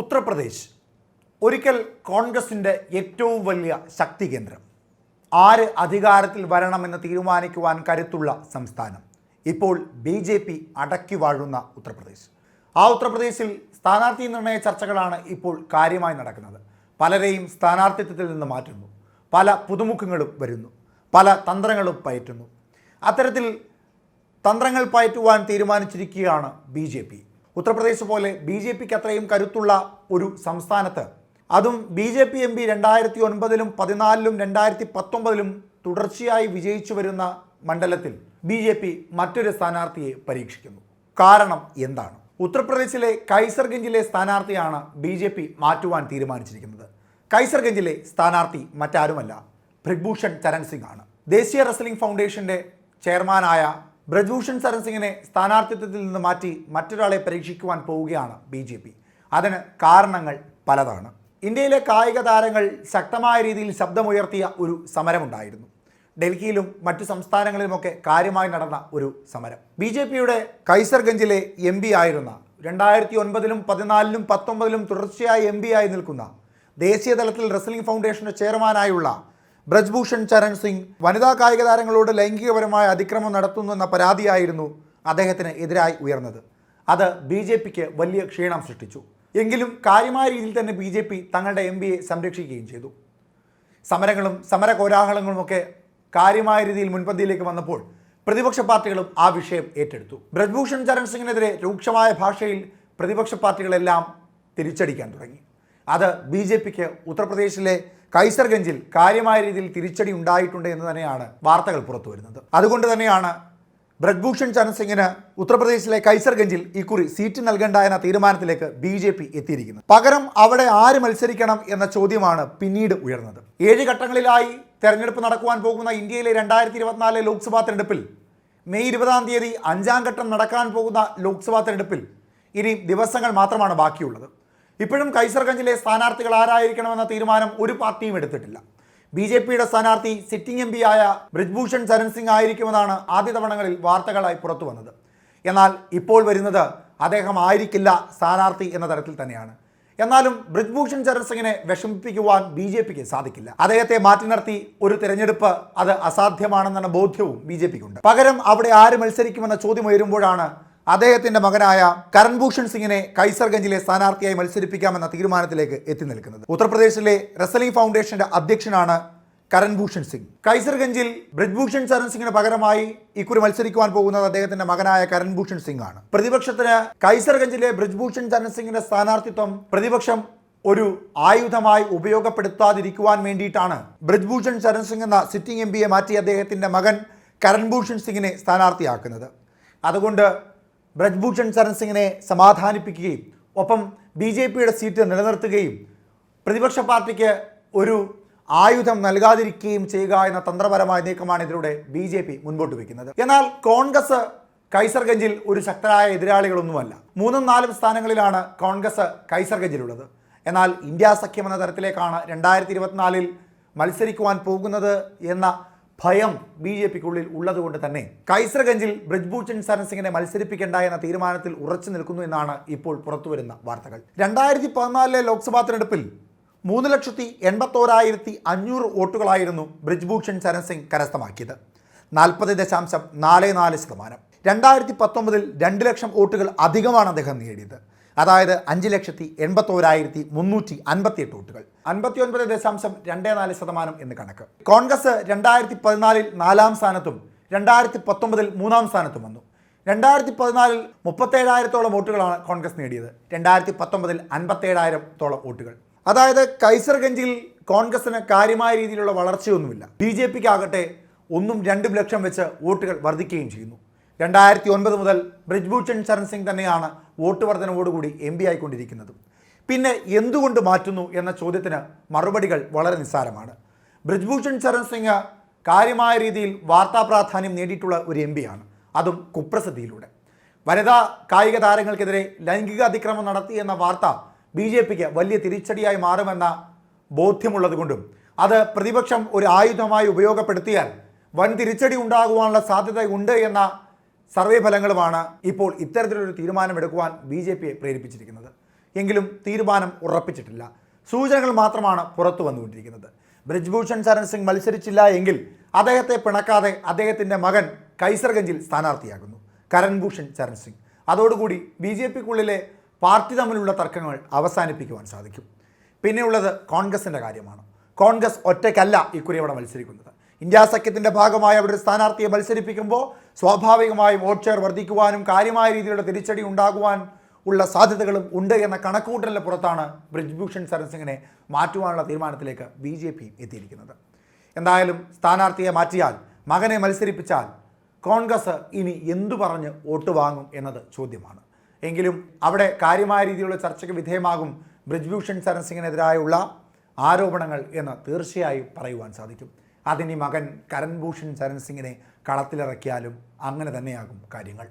ഉത്തർപ്രദേശ്. ഒരിക്കൽ കോൺഗ്രസിന്റെ ഏറ്റവും വലിയ ശക്തി കേന്ദ്രം. ആര് അധികാരത്തിൽ വരണമെന്ന് തീരുമാനിക്കുവാൻ കരുത്തുള്ള സംസ്ഥാനം. ഇപ്പോൾ ബി ജെ പി അടക്കി വാഴുന്ന ഉത്തർപ്രദേശ്. ആ ഉത്തർപ്രദേശിൽ സ്ഥാനാർത്ഥി നിർണയ ചർച്ചകളാണ് ഇപ്പോൾ കാര്യമായി നടക്കുന്നത്. പലരെയും സ്ഥാനാർത്ഥിത്വത്തിൽ നിന്ന് മാറ്റുന്നു. പല പുതുമുഖങ്ങളും വരുന്നു. പല തന്ത്രങ്ങളും പയറ്റുന്നു. അത്തരത്തിൽ തന്ത്രങ്ങൾ പയറ്റുവാൻ തീരുമാനിച്ചിരിക്കുകയാണ് ബി ഉത്തർപ്രദേശ് പോലെ ബി ജെ പിക്ക് അത്രയും കരുത്തുള്ള ഒരു സംസ്ഥാനത്ത്. അതും B J P M P രണ്ടായിരത്തി ഒൻപതിലും പതിനാലിലും രണ്ടായിരത്തി പത്തൊമ്പതിലും തുടർച്ചയായി വിജയിച്ചു വരുന്ന മണ്ഡലത്തിൽ ബി ജെ പി മറ്റൊരു സ്ഥാനാർത്ഥിയെ പരീക്ഷിക്കുന്നു. കാരണം എന്താണ്? ഉത്തർപ്രദേശിലെ കൈസർഗഞ്ചിലെ സ്ഥാനാർത്ഥിയാണ് ബി ജെ പി മാറ്റുവാൻ തീരുമാനിച്ചിരിക്കുന്നത്. കൈസർഗഞ്ചിലെ സ്ഥാനാർത്ഥി മറ്റാരുമല്ല ഭൃഗ്ഭൂഷൺ ചരൺ സിംഗ് ആണ്. ദേശീയ റെസ്ലിംഗ് ഫൗണ്ടേഷന്റെ ചെയർമാനായ ബ്രജ്ഭൂഷൺ സരൺസിംഗിനെ സ്ഥാനാർത്ഥിത്വത്തിൽ നിന്ന് മാറ്റി മറ്റൊരാളെ പരീക്ഷിക്കുവാൻ പോവുകയാണ് ബി ജെ പി. അതിന് കാരണങ്ങൾ പലതാണ്. ഇന്ത്യയിലെ കായിക താരങ്ങൾ ശക്തമായ രീതിയിൽ ശബ്ദമുയർത്തിയ ഒരു സമരമുണ്ടായിരുന്നു. ഡൽഹിയിലും മറ്റു സംസ്ഥാനങ്ങളിലുമൊക്കെ കാര്യമായി നടന്ന ഒരു സമരം. ബി ജെ പിയുടെ കൈസർഗഞ്ചിലെ എം പി ആയിരുന്ന രണ്ടായിരത്തി ഒൻപതിലും പതിനാലിലും പത്തൊമ്പതിലും തുടർച്ചയായി എം പി ആയി നിൽക്കുന്ന ദേശീയ തലത്തിൽ റെസ്ലിംഗ് ഫൗണ്ടേഷന്റെ ചെയർമാനായുള്ള ബ്രജ്ഭൂഷൺ ചരൺ സിംഗ് വനിതാ കായിക താരങ്ങളോട് ലൈംഗികപരമായ അതിക്രമം നടത്തുന്നുവെന്ന പരാതിയായിരുന്നു അദ്ദേഹത്തിന് എതിരായി ഉയർന്നത്. അത് ബി ജെ പിക്ക് വലിയ ക്ഷീണം സൃഷ്ടിച്ചു. എങ്കിലും കാര്യമായ രീതിയിൽ തന്നെ ബി ജെ പി തങ്ങളുടെ എം പിയെ സംരക്ഷിക്കുകയും ചെയ്തു. സമരങ്ങളും സമര കോലാഹലങ്ങളുമൊക്കെ കാര്യമായ രീതിയിൽ മുൻപന്തിയിലേക്ക് വന്നപ്പോൾ പ്രതിപക്ഷ പാർട്ടികളും ആ വിഷയം ഏറ്റെടുത്തു. ബ്രജ്ഭൂഷൺ ചരൺ സിംഗിനെതിരെ രൂക്ഷമായ ഭാഷയിൽ പ്രതിപക്ഷ പാർട്ടികളെല്ലാം തിരിച്ചടിക്കാൻ തുടങ്ങി. അത് ബി ജെ പിക്ക് ഉത്തർപ്രദേശിലെ കൈസർഗഞ്ചിൽ കാര്യമായ രീതിയിൽ തിരിച്ചടി ഉണ്ടായിട്ടുണ്ട് എന്ന് തന്നെയാണ് വാർത്തകൾ പുറത്തു വരുന്നത്. അതുകൊണ്ട് തന്നെയാണ് ബ്രജ്ഭൂഷൺ ചരൺസിംഗിന് ഉത്തർപ്രദേശിലെ കൈസർഗഞ്ചിൽ ഇക്കുറി സീറ്റ് നൽകേണ്ട എന്ന തീരുമാനത്തിലേക്ക് ബി ജെ പി എത്തിയിരിക്കുന്നത്. പകരം അവിടെ ആര് മത്സരിക്കണം എന്ന ചോദ്യമാണ് പിന്നീട് ഉയർന്നത്. ഏഴ് ഘട്ടങ്ങളിലായി തെരഞ്ഞെടുപ്പ് നടക്കുവാൻ പോകുന്ന ഇന്ത്യയിലെ രണ്ടായിരത്തി ഇരുപത്തിനാലിലെ ലോക്സഭാ തെരഞ്ഞെടുപ്പിൽ മെയ് ഇരുപതാം തീയതി അഞ്ചാം ഘട്ടം നടക്കാൻ പോകുന്ന ലോക്സഭാ തെരഞ്ഞെടുപ്പിൽ ഇനി ദിവസങ്ങൾ മാത്രമാണ് ബാക്കിയുള്ളത്. ഇപ്പോഴും കൈസർഗഞ്ചിലെ സ്ഥാനാർത്ഥികൾ ആരായിരിക്കണമെന്ന തീരുമാനം ഒരു പാർട്ടിയും എടുത്തിട്ടില്ല. ബി ജെ പിയുടെ സ്ഥാനാർത്ഥി സിറ്റിംഗ് എം ആയ ബ്രിജ്ഭൂഷൺ ചരൺ സിംഗ് ആയിരിക്കുമെന്നാണ് ആദ്യ തവണകളിൽ വാർത്തകളായി പുറത്തു വന്നത്. എന്നാൽ ഇപ്പോൾ വരുന്നത് അദ്ദേഹം ആയിരിക്കില്ല സ്ഥാനാർത്ഥി എന്ന തരത്തിൽ തന്നെയാണ്. എന്നാലും ബ്രിജ്ഭൂഷൺ ചരൺ സിംഗിനെ വിഷമിപ്പിക്കുവാൻ ബി ജെ പിക്ക് സാധിക്കില്ല. അദ്ദേഹത്തെ മാറ്റി നിർത്തി ഒരു തിരഞ്ഞെടുപ്പ് അത് അസാധ്യമാണെന്ന ബോധ്യവും ബി ജെ പിക്കുണ്ട്. പകരം അവിടെ ആര് മത്സരിക്കുമെന്ന ചോദ്യം ഉയരുമ്പോഴാണ് അദ്ദേഹത്തിന്റെ മകനായ കരൺഭൂഷൺ സിംഗിനെ കൈസർഗഞ്ചിലെ സ്ഥാനാർത്ഥിയായി മത്സരിപ്പിക്കാമെന്ന തീരുമാനത്തിലേക്ക് എത്തി നിൽക്കുന്നത്. ഉത്തർപ്രദേശിലെ റെസ്ലിംഗ് ഫൗണ്ടേഷന്റെ അധ്യക്ഷനാണ് കരൺഭൂഷൺ സിംഗ്. കൈസർഗഞ്ചിൽ ബ്രിജ്ഭൂഷൺ ചരൺ സിംഗിന് പകരമായി ഇക്കുറി മത്സരിക്കുവാൻ പോകുന്നത് അദ്ദേഹത്തിന്റെ മകനായ കരൺഭൂഷൺ സിംഗ് ആണ് പ്രതിപക്ഷത്തിന് കൈസർഗഞ്ചിലെ ബ്രിജ്ഭൂഷൺ ചരൺ സിംഗിന്റെ സ്ഥാനാർത്ഥിത്വം പ്രതിപക്ഷം ഒരു ആയുധമായി ഉപയോഗപ്പെടുത്താതിരിക്കുവാൻ വേണ്ടിയിട്ടാണ് ബ്രിജ്ഭൂഷൺ ചരൺ സിംഗ് എന്ന സിറ്റിംഗ് എം പിയെ മാറ്റി അദ്ദേഹത്തിന്റെ മകൻ കരൺഭൂഷൺ സിംഗിനെ സ്ഥാനാർത്ഥിയാക്കുന്നത്. അതുകൊണ്ട് ബ്രജ്ഭൂഷൺ ചരൺ സിംഗിനെ സമാധാനിപ്പിക്കുകയും ഒപ്പം ബി ജെ പിയുടെ സീറ്റ് നിലനിർത്തുകയും പ്രതിപക്ഷ പാർട്ടിക്ക് ഒരു ആയുധം നൽകാതിരിക്കുകയും ചെയ്യുക എന്ന തന്ത്രപരമായ നീക്കമാണ് ഇതിലൂടെ ബി ജെ പി മുൻപോട്ട് വയ്ക്കുന്നത്. എന്നാൽ കോൺഗ്രസ് കൈസർഗഞ്ചിൽ ഒരു ശക്തരായ എതിരാളികളൊന്നുമല്ല. മൂന്നും നാലും സ്ഥാനങ്ങളിലാണ് കോൺഗ്രസ് കൈസർഗഞ്ചിലുള്ളത്. എന്നാൽ ഇന്ത്യ സഖ്യം എന്ന തരത്തിലേക്കാണ് രണ്ടായിരത്തി ഇരുപത്തിനാലിൽ മത്സരിക്കുവാൻ പോകുന്നത് എന്ന ഭയം ബി ജെ പിക്കുള്ളിൽ ഉള്ളതുകൊണ്ട് തന്നെ കൈസർഗഞ്ചിൽ ബ്രിജ്ഭൂഷൺ സരൺസിംഗിനെ മത്സരിപ്പിക്കേണ്ട എന്ന തീരുമാനത്തിൽ ഉറച്ചു നിൽക്കുന്നു എന്നാണ് ഇപ്പോൾ പുറത്തുവരുന്ന വാർത്തകൾ. രണ്ടായിരത്തി പതിനാലിലെ ലോക്സഭാ തെരഞ്ഞെടുപ്പിൽ മൂന്ന് ലക്ഷത്തി എൺപത്തോരായിരത്തി അഞ്ഞൂറ് വോട്ടുകളായിരുന്നു ബ്രിജ്ഭൂഷൺ സരൺസിംഗ് കരസ്ഥമാക്കിയത്. നാൽപ്പത് ദശാംശം നാല് നാല് ശതമാനം. രണ്ടായിരത്തി പത്തൊമ്പതിൽ രണ്ട് ലക്ഷം വോട്ടുകൾ അധികമാണ് അദ്ദേഹം നേടിയത്. അതായത് അഞ്ച് ലക്ഷത്തി എൺപത്തോരായിരത്തി മുന്നൂറ്റി അൻപത്തിയെട്ട് വോട്ടുകൾ. അൻപത്തി ഒൻപത് ദശാംശം രണ്ടേ നാല് ശതമാനം എന്ന് കണക്ക്. കോൺഗ്രസ് രണ്ടായിരത്തി പതിനാലിൽ നാലാം സ്ഥാനത്തും രണ്ടായിരത്തി പത്തൊമ്പതിൽ മൂന്നാം സ്ഥാനത്തും വന്നു. രണ്ടായിരത്തി പതിനാലിൽ മുപ്പത്തേഴായിരത്തോളം വോട്ടുകളാണ് കോൺഗ്രസ് നേടിയത്. രണ്ടായിരത്തി പത്തൊമ്പതിൽ അൻപത്തേഴായിരത്തോളം വോട്ടുകൾ. അതായത് കൈസർഗഞ്ചിൽ കോൺഗ്രസിന് കാര്യമായ രീതിയിലുള്ള വളർച്ചയൊന്നുമില്ല. ബി ജെ പിക്ക് ആകട്ടെ ഒന്നും രണ്ടും ലക്ഷം വെച്ച് വോട്ടുകൾ വർദ്ധിക്കുകയും ചെയ്യുന്നു. രണ്ടായിരത്തി ഒൻപത് മുതൽ ബ്രിജ്ഭൂഷൺ ശരൺ സിംഗ് തന്നെയാണ് വോട്ട് വർധനവോടുകൂടി എം പി ആയിക്കൊണ്ടിരിക്കുന്നത്. പിന്നെ എന്തുകൊണ്ട് മാറ്റുന്നു എന്ന ചോദ്യത്തിന് മറുപടികൾ വളരെ നിസ്സാരമാണ്. ബ്രിജ്ഭൂഷൺ ശരൺ സിംഗ് കാര്യമായ രീതിയിൽ വാർത്താ പ്രാധാന്യം നേടിയിട്ടുള്ള ഒരു എം പിയാണ് അതും കുപ്രസിദ്ധിയിലൂടെ. വനിതാ കായിക താരങ്ങൾക്കെതിരെ ലൈംഗിക അതിക്രമം നടത്തി എന്ന വാർത്ത ബി ജെ പിക്ക് വലിയ തിരിച്ചടിയായി മാറുമെന്ന ബോധ്യമുള്ളതുകൊണ്ടും അത് പ്രതിപക്ഷം ഒരു ആയുധമായി ഉപയോഗപ്പെടുത്തിയാൽ വൻ തിരിച്ചടി ഉണ്ടാകുവാനുള്ള സാധ്യതയുണ്ട് എന്ന സർവേ ഫലങ്ങളുമാണ് ഇപ്പോൾ ഇത്തരത്തിലൊരു തീരുമാനമെടുക്കുവാൻ ബി ജെ പിയെ പ്രേരിപ്പിച്ചിരിക്കുന്നത്. എങ്കിലും തീരുമാനം ഉറപ്പിച്ചിട്ടില്ല. സൂചനകൾ മാത്രമാണ് പുറത്തു വന്നുകൊണ്ടിരിക്കുന്നത്. ബ്രിജ്ഭൂഷൺ ശരൺ സിംഗ് മത്സരിച്ചില്ല എങ്കിൽ അദ്ദേഹത്തെ പിണക്കാതെ അദ്ദേഹത്തിന്റെ മകൻ കൈസർഗഞ്ചിൽ സ്ഥാനാർത്ഥിയാകുന്നു. കരൺഭൂഷൺ ശരൺ സിംഗ്. അതോടുകൂടി ബി ജെ പിക്കുള്ളിലെ പാർട്ടി തമ്മിലുള്ള തർക്കങ്ങൾ അവസാനിപ്പിക്കുവാൻ സാധിക്കും. പിന്നെയുള്ളത് കോൺഗ്രസിന്റെ കാര്യമാണ്. കോൺഗ്രസ് ഒറ്റയ്ക്കല്ല ഇക്കുറി അവിടെ മത്സരിക്കുന്നത്. ഇന്ത്യ സഖ്യത്തിന്റെ ഭാഗമായി അവിടെ സ്ഥാനാർത്ഥിയെ മത്സരിപ്പിക്കുമ്പോൾ സ്വാഭാവികമായും വോട്ട് ഷെയർ വർദ്ധിക്കുവാനും കാര്യമായ രീതിയിലുള്ള തിരിച്ചടി ഉണ്ടാകുവാൻ ഉള്ള സാധ്യതകളും ഉണ്ട് എന്ന കണക്കൂട്ടലിന്റെ പുറത്താണ് ബ്രിജ്ഭൂഷൺ ശരൺ മാറ്റുവാനുള്ള തീരുമാനത്തിലേക്ക് ബി ജെ പി എത്തിയിരിക്കുന്നത്. എന്തായാലും സ്ഥാനാർത്ഥിയെ മാറ്റിയാൽ മകനെ മത്സരിപ്പിച്ചാൽ കോൺഗ്രസ് ഇനി എന്തു പറഞ്ഞ് വോട്ട് വാങ്ങും എന്നത് ചോദ്യമാണ്. എങ്കിലും അവിടെ കാര്യമായ രീതിയിലുള്ള ചർച്ചയ്ക്ക് വിധേയമാകും ബ്രിജ്ഭൂഷൺ ശരൺ ആരോപണങ്ങൾ എന്ന് തീർച്ചയായും പറയുവാൻ സാധിക്കും. അതിനി മകൻ കരൺഭൂഷൺ ചരൺ സിംഗിനെ കളത്തിലിറക്കിയാലും അങ്ങനെ തന്നെയാകും കാര്യങ്ങൾ.